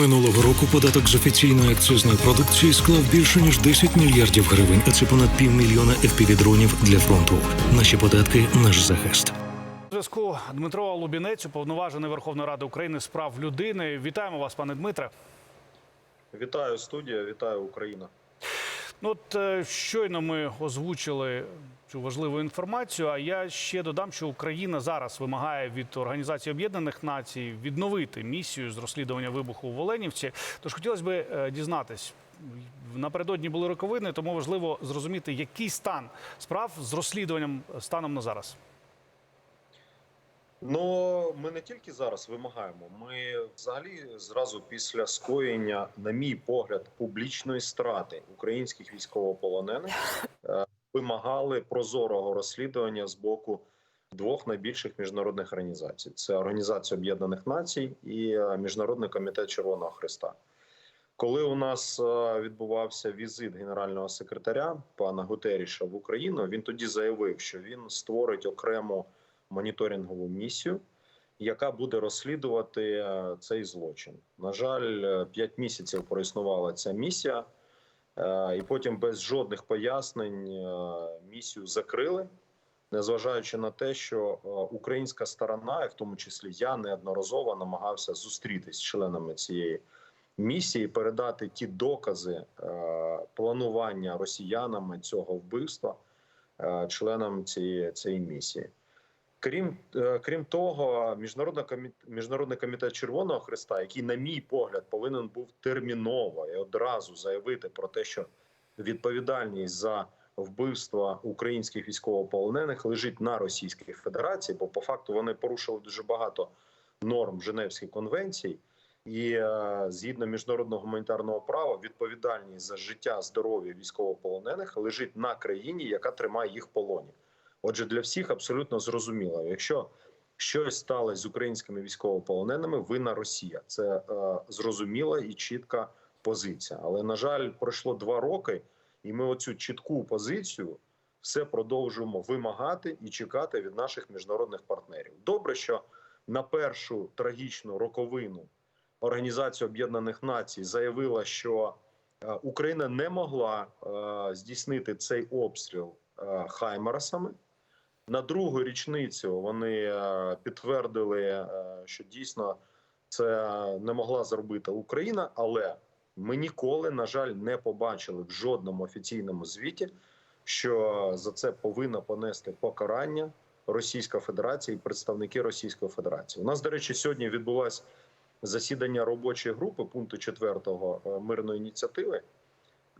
Минулого року податок з офіційної акцизної продукції склав більше ніж 10 мільярдів гривень, а це понад півмільйона FPV-дронів для фронту. Наші податки наш захист. Зв'язку Дмитро Лубінець, уповноважений Верховної Ради України з прав людини. Вітаємо вас, пане Дмитре. Вітаю студія, вітаю Україна. Ну, от е, щойно ми озвучили цю важливу інформацію. А я ще додам, що Україна зараз вимагає від Організації Об'єднаних Націй відновити місію з розслідування вибуху в Оленівці. Тож хотілося б е, дізнатись. Напередодні були роковини, тому важливо зрозуміти, який стан справ з розслідуванням станом на зараз. Ну ми не тільки зараз вимагаємо. Ми взагалі зразу після скоєння, на мій погляд, публічної страти українських військовополонених е, вимагали прозорого розслідування з боку двох найбільших міжнародних організацій: це Організація Об'єднаних Націй і е, Міжнародний комітет Червоного Христа. Коли у нас е, відбувався візит генерального секретаря пана Гутеріша в Україну, він тоді заявив, що він створить окрему моніторингову місію, яка буде розслідувати е, цей злочин. На жаль, 5 місяців проіснувала ця місія, е, і потім без жодних пояснень е, місію закрили. Незважаючи на те, що е, українська сторона, і в тому числі я неодноразово намагався зустрітись з членами цієї місії, передати ті докази е, планування росіянами цього вбивства е, членам цієї, цієї місії. Крім е, крім того, міжнародний комітет, комітет Червоного Христа, який, на мій погляд, повинен був терміново і одразу заявити про те, що відповідальність за вбивства українських військовополонених лежить на Російській Федерації, бо по факту вони порушили дуже багато норм Женевської конвенції, і е, згідно міжнародного гуманітарного права, відповідальність за життя здоров'я військовополонених лежить на країні, яка тримає їх в полоні. Отже, для всіх абсолютно зрозуміло, якщо щось сталося з українськими військовополоненими, вина Росія. Це е, зрозуміла і чітка позиція. Але на жаль, пройшло два роки, і ми оцю чітку позицію все продовжуємо вимагати і чекати від наших міжнародних партнерів. Добре, що на першу трагічну роковину Організація Об'єднаних Націй заявила, що е, Україна не могла е, здійснити цей обстріл е, хаймерсами. На другу річницю вони е, підтвердили, е, що дійсно це не могла зробити Україна, але ми ніколи, на жаль, не побачили в жодному офіційному звіті, що за це повинна понести покарання Російська Федерація і представники Російської Федерації. У нас, до речі, сьогодні відбулося засідання робочої групи пункту 4 мирної ініціативи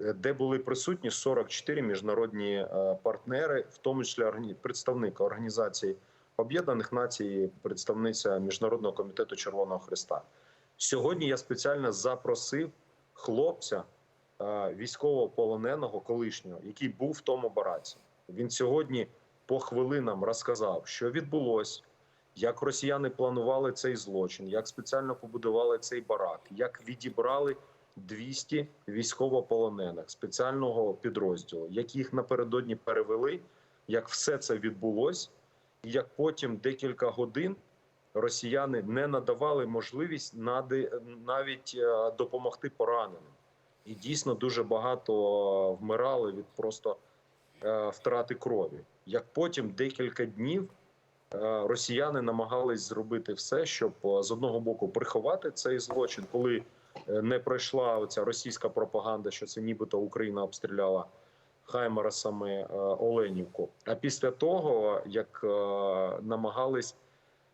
де були присутні 44 міжнародні е, партнери, в тому числі представник організації Об'єднаних Націй, представниця міжнародного комітету Червоного Христа. Сьогодні я спеціально запросив хлопця е, військовополоненого колишнього, який був в тому бараці. Він сьогодні по хвилинам розказав, що відбулося, як росіяни планували цей злочин, як спеціально побудували цей барак, як відібрали 200 військовополонених спеціального підрозділу, як їх напередодні перевели, як все це відбулось, і як потім декілька годин росіяни не надавали можливість навіть е, допомогти пораненим. І дійсно дуже багато вмирали від просто е, втрати крові. Як потім декілька днів е, росіяни намагались зробити все, щоб е, з одного боку приховати цей злочин, коли е, не пройшла оця російська пропаганда, що це нібито Україна обстріляла Хаймерсами е, Оленівку. А після того як е, намагались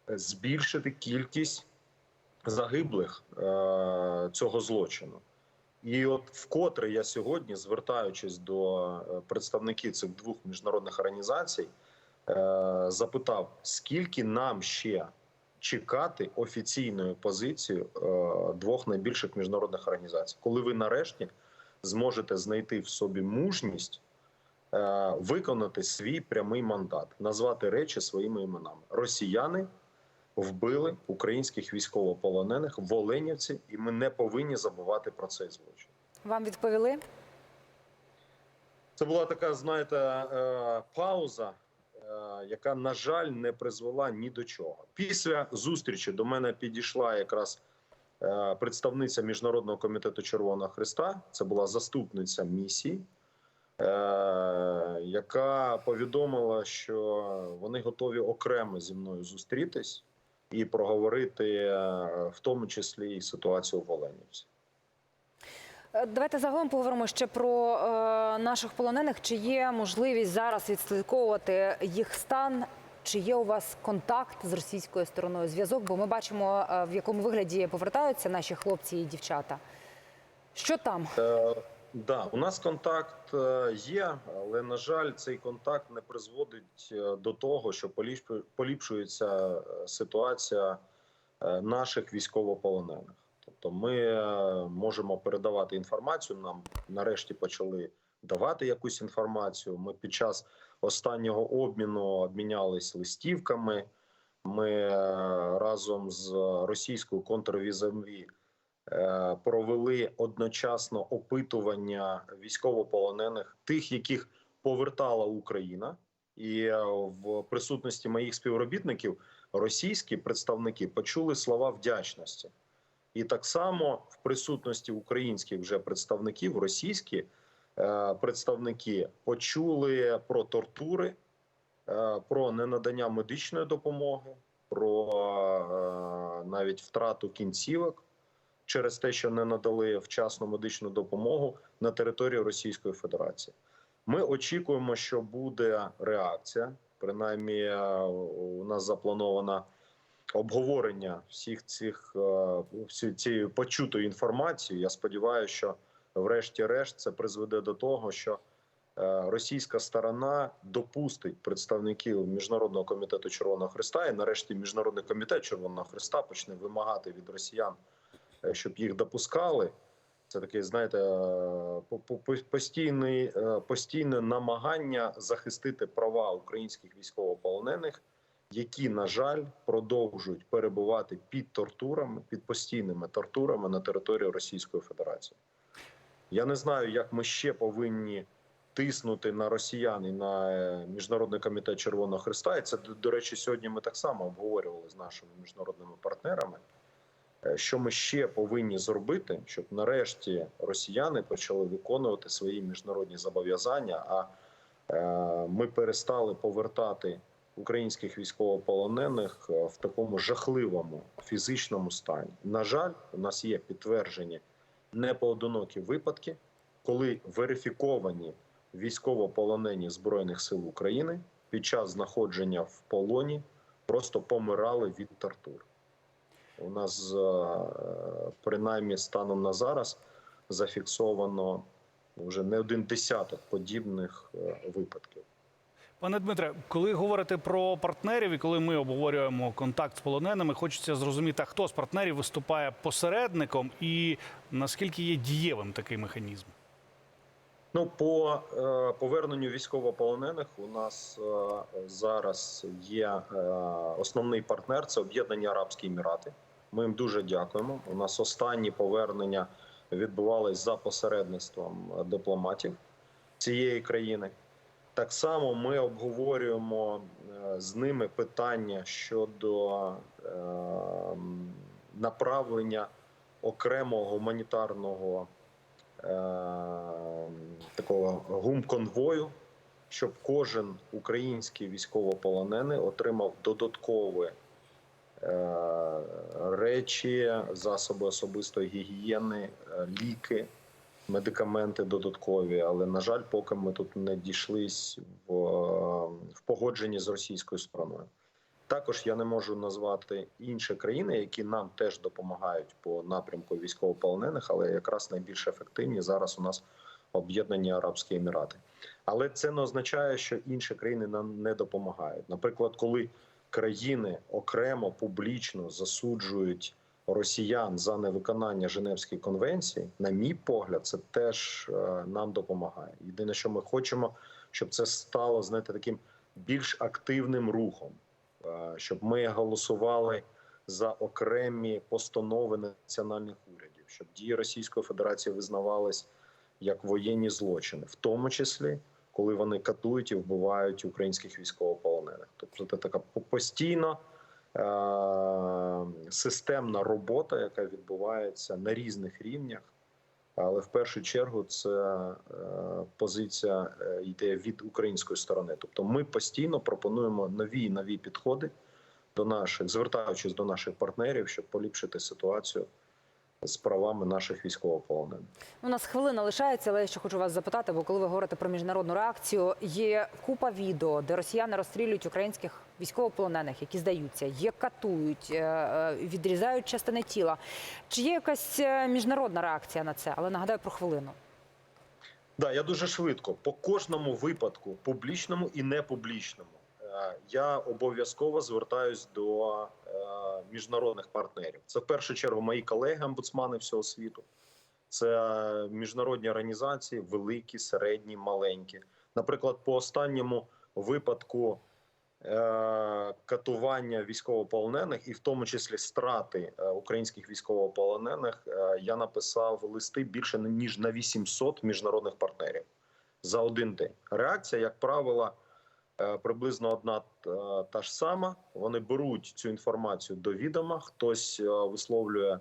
збільшити кількість загиблих е, цього злочину. І от вкотре я сьогодні, звертаючись до е, представників цих двох міжнародних організацій, е, запитав, скільки нам ще чекати офіційної позиції е, двох найбільших міжнародних організацій, коли ви нарешті зможете знайти в собі мужність е, виконати свій прямий мандат, назвати речі своїми іменами. Росіяни вбили українських військовополонених в Оленівці, і ми не повинні забувати про цей злочин. Вам відповіли? Це була така, знаєте, е, пауза, яка, на жаль, не призвела ні до чого. Після зустрічі до мене підійшла якраз е, представниця міжнародного комітету Червоного Христа. Це була заступниця місії, е, яка повідомила, що вони готові окремо зі мною зустрітись і проговорити, е, в тому числі і ситуацію в Оленівці. Е, Давайте загалом поговоримо ще про е, наших полонених. Чи є можливість зараз відслідковувати їх стан? Чи є у вас контакт з російською стороною зв'язок? Бо ми бачимо, е, в якому вигляді повертаються наші хлопці і дівчата. Що там? Е, да, у нас контакт є, але на жаль, цей контакт не призводить до того, що поліпшу- поліпшується ситуація наших військовополонених. Тобто, ми е, можемо передавати інформацію. Нам нарешті почали давати якусь інформацію. Ми під час останнього обміну обмінялись листівками. Ми е, разом з російською контрвізові е, провели одночасно опитування військовополонених, тих, яких повертала Україна, і в присутності моїх співробітників російські представники почули слова вдячності. І так само в присутності українських вже представників російські е, представники почули про тортури, е, про ненадання медичної допомоги, про е, навіть втрату кінцівок через те, що не надали вчасну медичну допомогу на території Російської Федерації. Ми очікуємо, що буде реакція. Принаймні, е, у нас заплановано обговорення всіх цих е, цієї почутої інформації. Я сподіваюся, що врешті-решт це призведе до того, що е, російська сторона допустить представників міжнародного комітету Червоного Христа, і нарешті міжнародний комітет Червоного Христа почне вимагати від росіян, е, щоб їх допускали. Це таке, знаєте, е, по- по- постійний, е, постійне намагання захистити права українських військовополонених, які, на жаль, продовжують перебувати під тортурами, під постійними тортурами на території Російської Федерації. Я не знаю, як ми ще повинні тиснути на росіян і на е, міжнародний комітет Червоного Христа. І це до- речі, сьогодні ми так само обговорювали з нашими міжнародними партнерами. Е, Що ми ще повинні зробити, щоб нарешті росіяни почали виконувати свої міжнародні зобов'язання? А е, ми перестали повертати українських військовополонених е, в такому жахливому фізичному стані. На жаль, у нас є підтверджені непоодинокі випадки, коли верифіковані військовополонені збройних сил України під час знаходження в полоні просто помирали від тортур. У нас е, принаймні станом на зараз зафіксовано вже не один десяток подібних е, випадків. Пане Дмитре, коли говорите про партнерів і коли ми обговорюємо контакт з полоненими, хочеться зрозуміти, хто з партнерів виступає посередником і наскільки є дієвим такий механізм. Ну, по е, поверненню військовополонених у нас е, зараз є е, основний партнер це Об'єднані Арабські Емірати. Ми їм дуже дякуємо. У нас останні повернення відбувались за посередництвом дипломатів цієї країни. Так само ми обговорюємо е, з ними питання щодо е, направлення окремого гуманітарного е, такого гумконвою, щоб кожен український військовополонений отримав додаткові речі, засоби особистої гігієни, ліки, медикаменти додаткові. Але на жаль, поки ми тут не дійшлись в, в погодженні з російською стороною. Також я не можу назвати інші країни, які нам теж допомагають по напрямку військовополонених, але якраз найбільш ефективні зараз у нас об'єднані Арабські Емірати. Але це не означає, що інші країни нам не допомагають. Наприклад, коли країни окремо публічно засуджують росіян за невиконання Женевської конвенції, на мій погляд, це теж е, нам допомагає. Єдине, що ми хочемо, щоб це стало знаєте, таким більш активним рухом, е, щоб ми голосували за окремі постанови національних урядів, щоб дії Російської Федерації визнавались як воєнні злочини, в тому числі коли вони катують і вбивають українських військовополонених. Тобто це така постійно системна робота, яка відбувається на різних рівнях. Але в першу чергу це е, позиція е, йде від української сторони. Тобто, ми постійно пропонуємо нові нові підходи до наших, звертаючись до наших партнерів, щоб поліпшити ситуацію з правами наших військовополонених. У нас хвилина лишається, але я ще хочу вас запитати, бо коли ви говорите про міжнародну реакцію, є купа відео, де росіяни розстрілюють українських військовополонених, які здаються, є катують, е, е, відрізають частини тіла. Чи є якась е, міжнародна реакція на це? Але нагадаю про хвилину. Да, я дуже швидко по кожному випадку, публічному і непублічному, я обов'язково звертаюсь до міжнародних партнерів. Це в першу чергу мої колеги, омбудсмани всього світу. Це міжнародні організації, великі, середні, маленькі. Наприклад, по останньому випадку е, катування військовополонених, і в тому числі страти е, українських військовополонених, е, я написав листи більше ніж на 800 міжнародних партнерів за один день. Реакція, як правило, е, приблизно одна е, та ж сама. Вони беруть цю інформацію до відома, хтось е, висловлює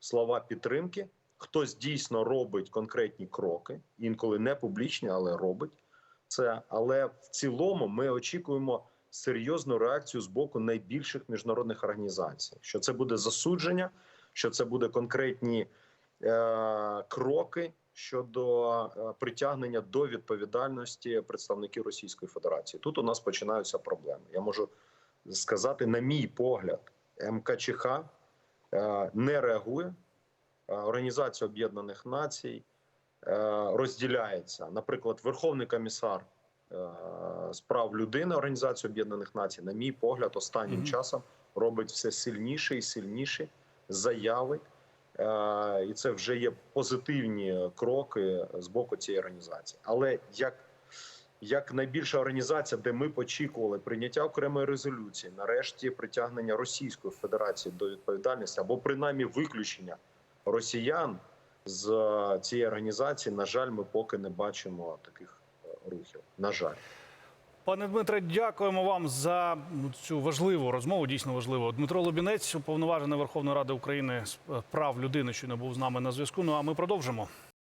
слова підтримки, хтось дійсно робить конкретні кроки, інколи не публічні, але робить це. Але в цілому ми очікуємо серйозну реакцію з боку найбільших міжнародних організацій. Що це буде засудження, що це буде конкретні е, кроки щодо е, притягнення до відповідальності представників Російської Федерації. Тут у нас починаються проблеми. Я можу сказати, на мій погляд, МКЧХ е, не реагує. Е, Організація Об'єднаних Націй розділяється. Наприклад, Верховний комісар е, з прав людини Організації Об'єднаних Націй, на мій погляд, останнім Мгм. часом робить все сильніші і сильніші заяви. Е, І це вже є позитивні кроки з боку цієї організації. Але як, як найбільша організація, де ми очікували прийняття окремої резолюції, нарешті притягнення Російської Федерації до відповідальності або принаймні виключення росіян з е, цієї організації, на жаль, ми поки не бачимо таких е, рухів. На жаль. Пане Дмитре, дякуємо вам за ну, цю важливу розмову. Дійсно важливу. Дмитро Лубінець, уповноважений Верховної Ради України з е, прав людини, що не був з нами на зв'язку. Ну а ми продовжимо.